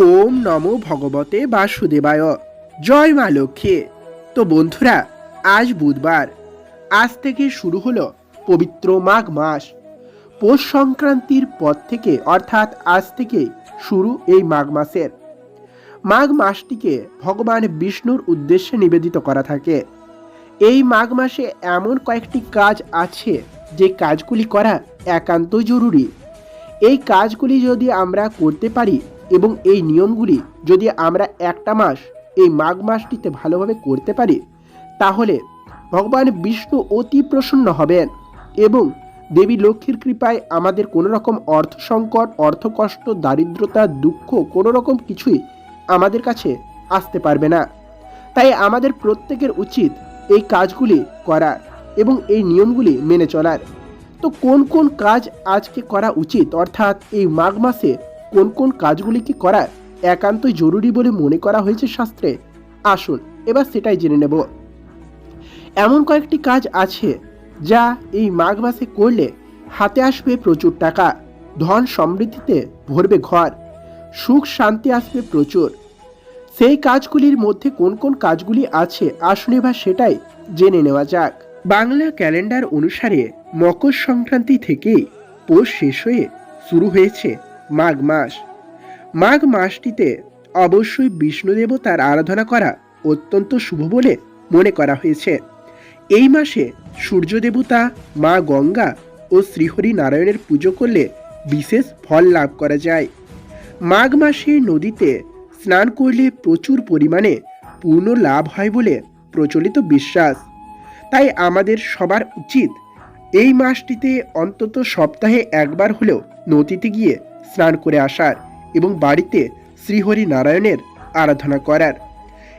ওম নমো ভগবতে বাসুদেবায়। জয় মা লক্ষ্মী। তো বন্ধুরা, আজ বুধবার। আজ থেকে শুরু হলো পবিত্র মাঘ মাস। পৌষ সংক্রান্তির পর থেকে, অর্থাৎ আজ থেকে শুরু এই মাঘ মাসের। মাঘ মাসটিকে ভগবান বিষ্ণুর উদ্দেশ্যে নিবেদিত করা থাকে। এই মাঘ মাসে এমন কয়েকটি কাজ আছে যে কাজগুলি করা একান্ত জরুরি। এই কাজগুলি যদি আমরা করতে পারি এবং এই নিয়মগুলি যদি আমরা একটা মাস, এই মাঘ মাসটিতে ভালোভাবে করতে পারি, তাহলে ভগবান বিষ্ণু অতি প্রসন্ন হবেন এবং দেবী লক্ষ্মীর কৃপায় আমাদের কোনো রকম অর্থ সংকট অর্থকষ্ট, দারিদ্রতা, দুঃখ কোনো রকম কিছুই আমাদের কাছে আসতে পারবে না। তাই আমাদের প্রত্যেকের উচিত এই কাজগুলি করার এবং এই নিয়মগুলি মেনে চলার। তো কোন কোন কাজ আজকে করা উচিত? অর্থাৎ এই মাঘ মাসে কোন কোন কাজগুলিকে করা একান্তই জরুরি বলে মনে করা হয়েছে শাস্ত্রে? আসুন, এবার সেটাই জেনে নেব। এমন কয়েকটি কাজ আছে যা এই মাঘ মাসে করলে হাতে আসবে প্রচুর টাকা, ধন সমৃদ্ধিতে ভরবে ঘর, সুখ শান্তি আসবে প্রচুর। সেই কাজগুলির মধ্যে কোন কোন কাজগুলি আছে? আসুন এবার সেটাই জেনে নেওয়া যাক। বাংলা ক্যালেন্ডার অনুসারে মকর সংক্রান্তি থেকেই পৌষ শেষ হয়ে শুরু হয়েছে মাঘ মাস। মাঘ মাসটিতে অবশ্যই বিষ্ণু দেবতার আরাধনা করা অত্যন্ত শুভ বলে মনে করা হয়েছে। এই মাসে সূর্য দেবতা, মা গঙ্গা ও শ্রীহরি নারায়ণের পুজো করলে বিশেষ ফল লাভ করা যায়। মাঘ মাসে নদীতে স্নান করলে প্রচুর পরিমাণে পূর্ণ লাভ হয় বলে প্রচলিত বিশ্বাস। তাই আমাদের সবার উচিত এই মাসটিতে অন্তত সপ্তাহে একবার হলেও নদীতে গিয়ে স্নান করে আসার এবং বাড়িতে শ্রীহরি নারায়ণের আরাধনা করার।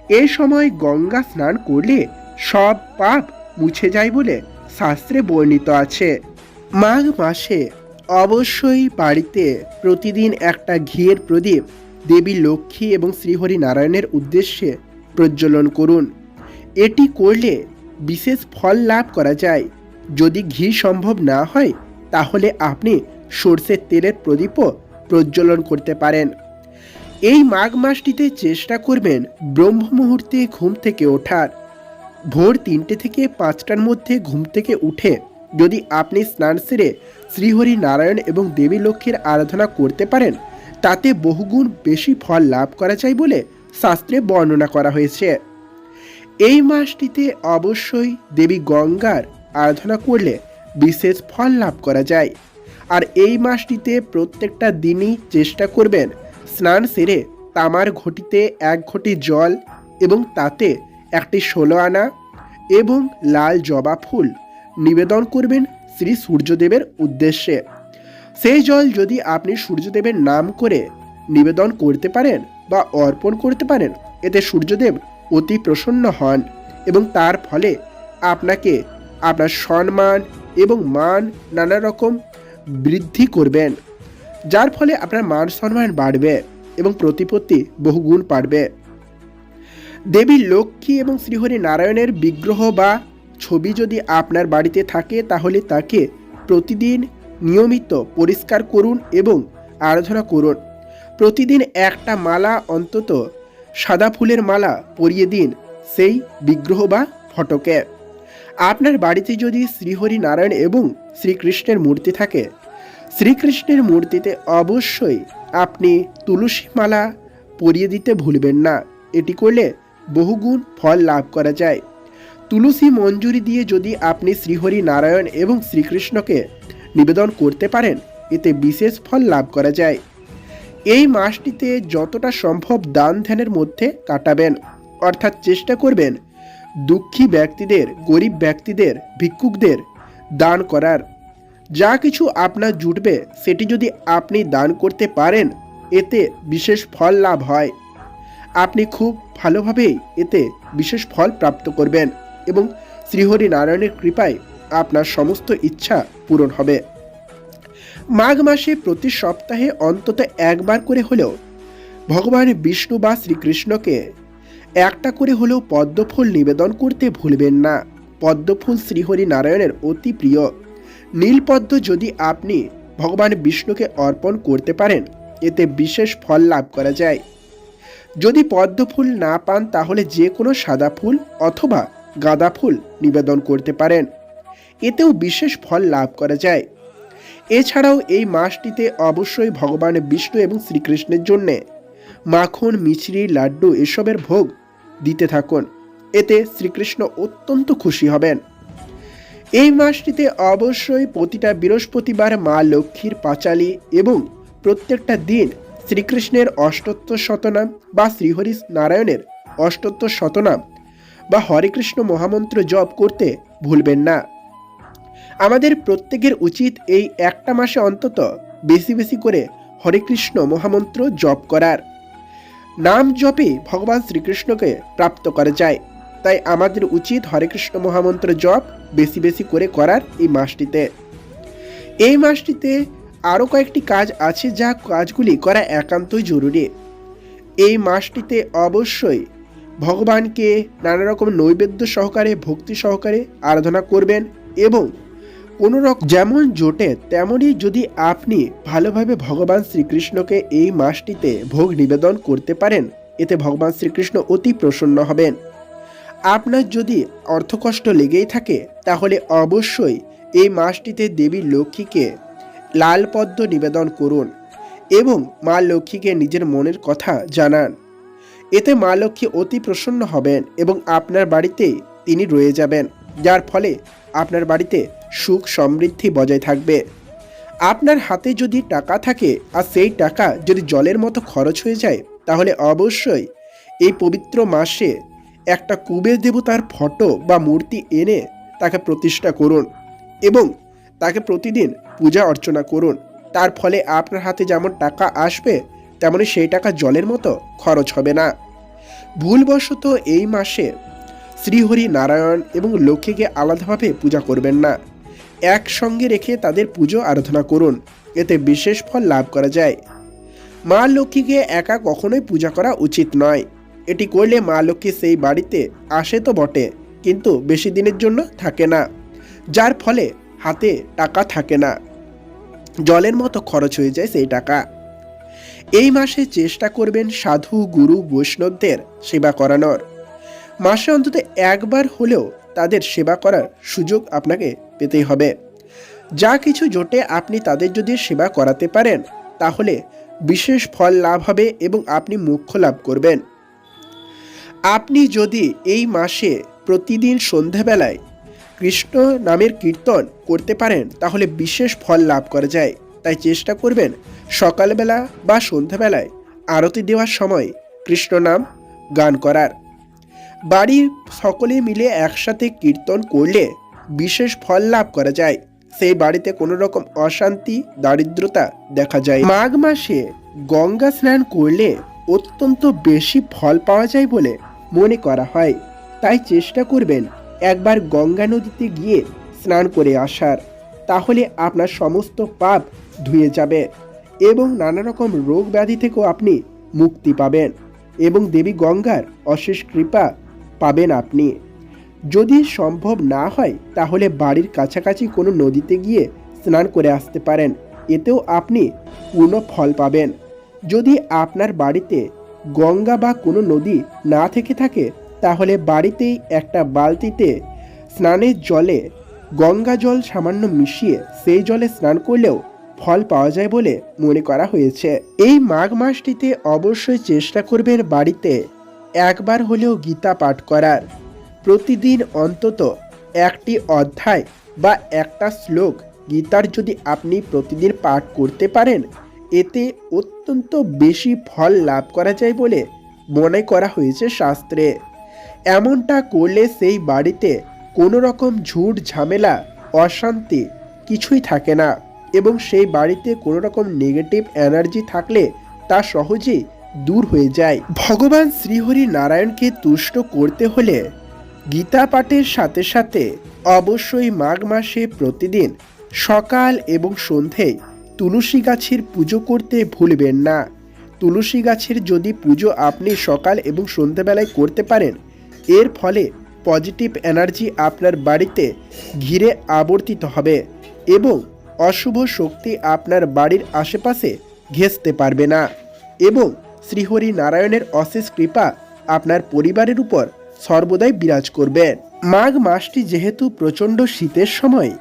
এই সময় গঙ্গা স্নান করলে সব পাপ মুছে যায় বলে শাস্ত্রে বর্ণিত আছে। মাঘ মাসে অবশ্যই বাড়িতে প্রতিদিন একটা ঘিয়ের প্রদীপ দেবী লক্ষ্মী এবং শ্রীহরি নারায়ণের উদ্দেশ্যে প্রজ্বলন করুন। এটি করলে বিশেষ ফল লাভ করা যায়। যদি ঘি সম্ভব না হয়, তাহলে আপনি সর্ষের তেলের প্রদীপও প্রজ্বলন করতে পারেন। এই মাঘ মাসটিতে চেষ্টা করবেন ব্রহ্ম মুহূর্তে ঘুম থেকে ওঠার। ভোর তিনটে থেকে পাঁচটার মধ্যে ঘুম থেকে উঠে যদি আপনি স্নান সেরে শ্রীহরি নারায়ণ এবং দেবী লক্ষ্মীর আরাধনা করতে পারেন, তাতে বহুগুণ বেশি ফল লাভ করা যায় বলে শাস্ত্রে বর্ণনা করা হয়েছে। এই মাসটিতে অবশ্যই দেবী গঙ্গার আরাধনা করলে বিশেষ ফল লাভ করা যায়। আর এই মাসটিতে প্রত্যেকটা দিনই চেষ্টা করবেন স্নান সেরে তামার ঘটিতে এক ঘটি জল এবং তাতে একটি ষোলো আনা এবং লাল জবা ফুল নিবেদন করবেন শ্রী সূর্যদেবের উদ্দেশ্যে। সেই জল যদি আপনি সূর্যদেবের নাম করে নিবেদন করতে পারেন বা অর্পণ করতে পারেন, এতে সূর্যদেব অতি প্রসন্ন হন এবং তার ফলে আপনাকে আপনার সম্মান এবং মান নানা রকম বৃদ্ধি করবেন, যার ফলে আপনার মান সম্মান বাড়বে এবং প্রতিপত্তি বহুগুণ বাড়বে দেবী লক্ষ্মী এবং শ্রীহরি নারায়ণের বিগ্রহ বা ছবি যদি আপনার বাড়িতে থাকে, তাহলে তাকে প্রতিদিন নিয়মিত পরিষ্কার করুন এবং আরাধনা করুন। প্রতিদিন একটা মালা অন্তত সাদা ফুলের মালা পরিয়ে দিন সেই বিগ্রহ বা ফটকে। আপনার বাড়িতে যদি শ্রীহরি নারায়ণ এবং শ্রীকৃষ্ণের মূর্তি থাকে, শ্রীকৃষ্ণের মূর্তিতে অবশ্যই আপনি তুলসী মালা পরিয়ে দিতে ভুলবেন না। এটি করলে বহুগুণ ফল লাভ করা যায়। তুলসী মঞ্জুরি দিয়ে যদি আপনি শ্রীহরি নারায়ণ এবং শ্রীকৃষ্ণকে নিবেদন করতে পারেন, এতে বিশেষ ফল লাভ করা যায়। এই মাসটিতে যতটা সম্ভব দান ধ্যানের মধ্যে কাটাবেন। অর্থাৎ চেষ্টা করবেন দুঃখী ব্যক্তিদের, গরিব ব্যক্তিদের, ভিক্ষুকদের দান করার। যা কিছু আপনার জুটবে, সেটি যদি আপনি দান করতে পারেন, এতে বিশেষ ফল লাভ হয়। আপনি খুব ভালোভাবেই এতে বিশেষ ফল প্রাপ্ত করবেন এবং শ্রীহরি নারায়ণের কৃপায় আপনার সমস্ত ইচ্ছা পূরণ হবে। মাঘ মাসে প্রতি সপ্তাহে অন্তত একবার করে হলেও ভগবান বিষ্ণু বা শ্রীকৃষ্ণকে একটা করে হলেও পদ্মফুল নিবেদন করতে ভুলবেন না। পদ্মফুল শ্রীহরি নারায়ণের অতি প্রিয়। নীলপদ্ম যদি আপনি ভগবান বিষ্ণুকে অর্পণ করতে পারেন, এতে বিশেষ ফল লাভ করা যায়। যদি পদ্ম ফুল না পান, তাহলে যে কোনো সাদা ফুল অথবা গাঁদা ফুল নিবেদন করতে পারেন। এতেও বিশেষ ফল লাভ করা যায়। এছাড়াও এই মাসটিতে অবশ্যই ভগবান বিষ্ণু এবং শ্রীকৃষ্ণের জন্যে মাখন, মিছরি, লাড্ডু এসবের ভোগ দিতে থাকুন। এতে শ্রীকৃষ্ণ অত্যন্ত খুশি হবেন। এই মাসটিতে অবশ্যই প্রতিটা বৃহস্পতিবার মা লক্ষ্মীর পাঁচালী এবং প্রত্যেকটা দিন শ্রীকৃষ্ণের অষ্টোত্তর শতনাম বা শ্রীহরি নারায়ণের অষ্টোত্তর শতনাম বা হরেকৃষ্ণ মহামন্ত্র জপ করতে ভুলবেন না। আমাদের প্রত্যেকের উচিত এই একটা মাসে অন্তত বেশি বেশি করে হরে কৃষ্ণ মহামন্ত্র জপ করার। নাম জপে ভগবান শ্রীকৃষ্ণকে প্রাপ্ত করা যায়। তাই আমাদের উচিত হরে কৃষ্ণ মহামন্ত্র জপ বেশি বেশি করে করার এই মাসটিতে। এই মাসটিতে আরও কয়েকটি কাজ আছে যা কাজগুলি করা একান্তই জরুরি। এই মাসটিতে অবশ্যই ভগবানকে নানা রকম নৈবেদ্য সহকারে, ভক্তি সহকারে আরাধনা করবেন এবং কোনো রকম যেমন জোটে, তেমনই যদি আপনি ভালোভাবে ভগবান শ্রীকৃষ্ণকে এই মাসটিতে ভোগ নিবেদন করতে পারেন, এতে ভগবান শ্রীকৃষ্ণ অতি প্রসন্ন হবেন। আপনার যদি অর্থকষ্ট লেগেই থাকে, তাহলে অবশ্যই এই মাসটিতে দেবী লক্ষ্মীকে লাল পদ্ম নিবেদন করুন এবং মা লক্ষ্মীকে নিজের মনের কথা জানান। এতে মা লক্ষ্মী অতি প্রসন্ন হবেন এবং আপনার বাড়িতে তিনি রয়ে যাবেন। যার ফলে আপনার বাড়িতে সুখ সমৃদ্ধি বজায় থাকবে। আপনার হাতে যদি টাকা থাকে আর সেই টাকা যদি জলের মতো খরচ হয়ে যায়, তাহলে অবশ্যই এই পবিত্র মাসে একটা কুবের দেবতার ফটো বা মূর্তি এনে তাকে প্রতিষ্ঠা করুন এবং তাকে প্রতিদিন পূজা অর্চনা করুন। তার ফলে আপনার হাতে যেমন টাকা আসবে, তেমনি সেই টাকা জলের মতো খরচ হবে না। ভুলবশত এই মাসে শ্রীহরি নারায়ণ এবং লক্ষ্মীকে আলাদাভাবে পূজা করবেন না। একসঙ্গে রেখে তাদের পুজো আরাধনা করুন। এতে বিশেষ ফল লাভ করা যায়। মা লক্ষ্মীকে একা কখনোই পূজা করা উচিত নয়। এটি করলে মা লক্ষ্মী সেই বাড়িতে আসে তো বটে, কিন্তু বেশি দিনের জন্য থাকে না। যার ফলে হাতে টাকা থাকে না। জলের মতো খরচ হয়ে যায় সেই টাকা। এই মাসে চেষ্টা করবেন সাধু, গুরু, বৈষ্ণবদের সেবা করানোর। মাসে অন্তত একবার হলেও তাদের সেবা করার সুযোগ আপনাকে পেতেই হবে। যা কিছু জোটে আপনি তাদের যদি সেবা করাতে পারেন, তাহলে বিশেষ ফল লাভ হবে এবং আপনি মোক্ষ লাভ করবেন। আপনি যদি এই মাসে প্রতিদিন সন্ধ্যাবেলায় কৃষ্ণ নামের কীর্তন করতে পারেন, তাহলে বিশেষ ফল লাভ করা যায়। তাই চেষ্টা করবেন সকালবেলা বা সন্ধ্যাবেলায় আরতি দেওয়ার সময় কৃষ্ণ নাম গান করার। বাড়ির সকলে মিলে একসাথে কীর্তন করলে বিশেষ ফল লাভ করা যায়। সেই বাড়িতে কোনো রকম অশান্তি, দারিদ্রতা দেখা যায়। মাঘ মাসে গঙ্গা স্নান করলে অত্যন্ত বেশি ফল পাওয়া যায় বলে মনে করা হয়। তাই চেষ্টা করবেন একবার গঙ্গা নদীতে গিয়ে স্নান করে আসার। তাহলে আপনার সমস্ত পাপ ধুয়ে যাবে এবং নানা রকম রোগ ব্যাধি থেকেও আপনি মুক্তি পাবেন। এবং দেবী গঙ্গার অশেষ কৃপা পাবেন আপনি। যদি সম্ভব না হয়, তাহলে বাড়ির কাছাকাছি কোনো নদীতে গিয়ে স্নান করে আসতে পারেন। এতেও আপনি পূর্ণ ফল পাবেন। যদি আপনার বাড়িতে গঙ্গা বা কোনো নদী না থেকে থাকে, তাহলে বাড়িতেই একটা বালতিতে স্নানের জলে গঙ্গা জল সামান্য মিশিয়ে সেই জলে স্নান করলেও ফল পাওয়া যায় বলে মনে করা হয়েছে। এই মাঘ মাসটিতে অবশ্যই চেষ্টা করবেন বাড়িতে একবার হলেও গীতা পাঠ করার। প্রতিদিন অন্তত একটি অধ্যায় বা একটা শ্লোক গীতার যদি আপনি প্রতিদিন পাঠ করতে পারেন, এতে অত্যন্ত বেশি ফল লাভ করা যায় বলে মনে করা হয়েছে শাস্ত্রে। এমনটা করলে সেই বাড়িতে কোনো রকম ঝুট, ঝামেলা, অশান্তি কিছুই থাকে না এবং সেই বাড়িতে কোনো রকম নেগেটিভ এনার্জি থাকলে তা সহজেই দূর হয়ে যায়। ভগবান শ্রীহরি নারায়ণকে তুষ্ট করতে হলে গীতা পাঠের সাথে সাথে অবশ্যই মাঘ মাসে প্রতিদিন সকাল এবং সন্ধেয় তুলসী গাছের পুজো করতে ভুলবেন না। তুলসী গাছের যদি পুজো আপনি সকাল এবং সন্ধ্যাবেলায় করতে পারেন, এর ফলে পজিটিভ এনার্জি আপনার বাড়িতে ঘিরে আবর্তিত হবে এবং অশুভ শক্তি আপনার বাড়ির আশেপাশে ঘেঁচতে পারবে না এবং শ্রীহরি নারায়ণের অশেষ কৃপা আপনার পরিবারের উপর সর্বদাই বিরাজ করবেন মাঘ মাসটি যেহেতু প্রচণ্ড শীতের সময়,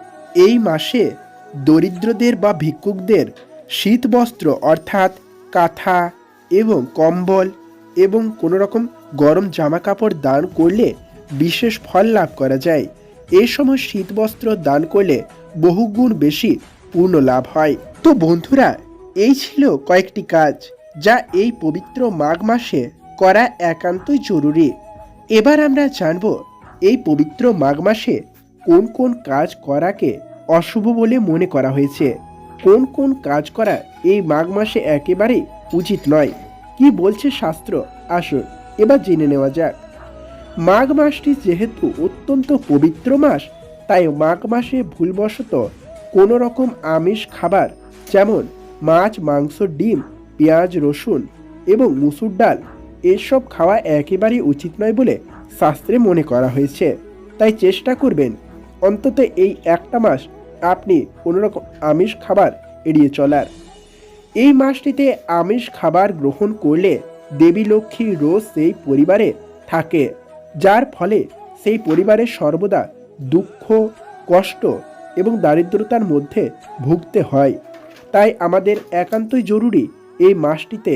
এই মাসে দরিদ্রদের বা ভিক্ষুকদের শীত বস্ত্র অর্থাৎ কাঁথা এবং কম্বল এবং কোনো রকম গরম জামা কাপড় দান করলে বিশেষ ফল লাভ করা যায়। এই সময় শীত বস্ত্র দান করলে বহুগুণ বেশি পূর্ণ লাভ হয়। তো বন্ধুরা, এই ছিল কয়েকটি কাজ। যা এই পবিত্র মাঘ মাসে করা একান্তই জরুরি। এবার আমরা জানব এই পবিত্র মাঘ মাসে কোন কোন কাজ করাকে অশুভ বলে মনে করা হয়েছে। কোন কোন কাজ করা এই মাঘ মাসে একেবারেই উচিত নয়। কি বলছে শাস্ত্র? আসুন, এবার জেনে নেওয়া যাক। মাঘ মাসটি যেহেতু অত্যন্ত পবিত্র মাস, তাই মাঘ মাসে ভুলবশত কোনো রকম আমিষ খাবার, যেমন মাছ, মাংস, ডিম পেঁয়াজ, রসুন এবং মুসুর ডাল, এসব খাওয়া একেবারেই উচিত নয় বলে শাস্ত্রে মনে করা হয়েছে। তাই চেষ্টা করবেন, অন্তত এই একটা মাস আপনি কোনোরকম আমিষ খাবার এড়িয়ে চলার। এই মাসটিতে আমিষ খাবার গ্রহণ করলে দেবী লক্ষ্মী রোজ সেই পরিবারে থাকে, যার ফলে সেই পরিবারে সর্বদা দুঃখ, কষ্ট এবং দারিদ্রতার মধ্যে ভুগতে হয়। তাই আমাদের একান্তই জরুরি এই মাসটিতে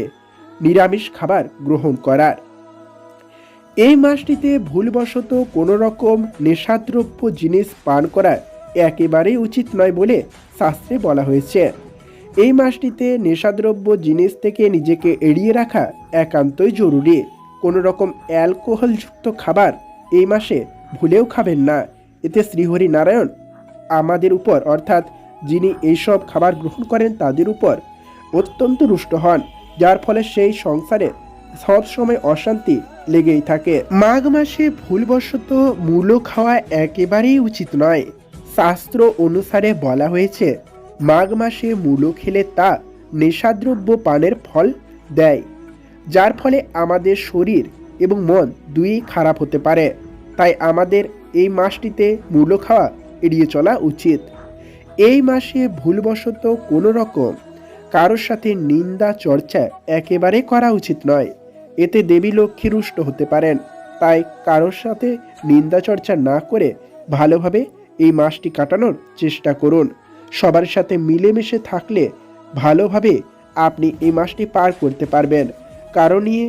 নিরামিষ খাবার গ্রহণ করার। এই মাসটিতে ভুলবশত কোনো রকম নেশাদ্রব্য জিনিস পান করা একেবারেই উচিত নয় বলে শাস্ত্রে বলা হয়েছে। এই মাসটিতে নেশাদ্রব্য জিনিস থেকে নিজেকে এড়িয়ে রাখা একান্তই জরুরি। কোনো রকম অ্যালকোহলযুক্ত খাবার এই মাসে ভুলেও খাবেন না। এতে শ্রীহরি নারায়ণ আমাদের উপর, অর্থাৎ যিনি এইসব খাবার গ্রহণ করেন তাদের উপর অত্যন্ত রুষ্ট হন, যার ফলে সেই সংসারে সবসময় অশান্তি লেগেই থাকে। মাঘ মাসে ভুলবশত মূলো খাওয়া একেবারেই উচিত নয়। শাস্ত্র অনুসারে বলা হয়েছে, মাঘ মাসে মূলো খেলে তা নেশাদ্রব্য পানের ফল দেয়, যার ফলে আমাদের শরীর এবং মন দুই খারাপ হতে পারে। তাই আমাদের এই মাসটিতে মূলো খাওয়া এড়িয়ে চলা উচিত। এই মাসে ভুলবশত কোনো রকম কারোর সাথে নিন্দা, চর্চা একেবারে করা উচিত নয়। এতে দেবী লক্ষ্মী রুষ্ট হতে পারেন। তাই কারোর সাথে নিন্দা, চর্চা না করে ভালোভাবে এই মাসটি কাটানোর চেষ্টা করুন। সবার সাথে মিলেমিশে থাকলে ভালোভাবে আপনি এই মাসটি পার করতে পারবেন। কারও নিয়ে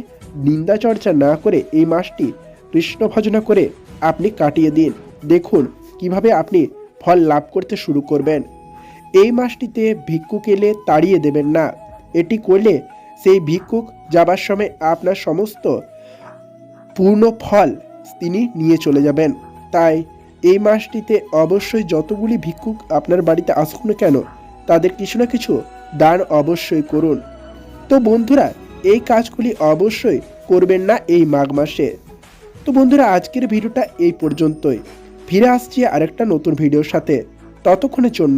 নিন্দা, চর্চা না করে এই মাসটি কৃষ্ণ ভজনা করে আপনি কাটিয়ে দিন। দেখুন কীভাবে আপনি ফল লাভ করতে শুরু করবেন। এই মাসটিতে ভিক্ষুক এলে তাড়িয়ে দেবেন না। এটি করলে সেই ভিক্ষুক যাবার সময় আপনার সমস্ত পূর্ণ ফল তিনি নিয়ে চলে যাবেন। তাই এই মাসটিতে অবশ্যই যতগুলি ভিক্ষুক আপনার বাড়িতে আসুক না কেন, তাদের কিছু না কিছু দান অবশ্যই করুন। তো বন্ধুরা, এই কাজগুলি অবশ্যই করবেন না এই মাঘ মাসে। তো বন্ধুরা, আজকের ভিডিওটা এই পর্যন্তই। ফিরে আসছি আরেকটা নতুন ভিডিওর সাথে। ততক্ষণের জন্য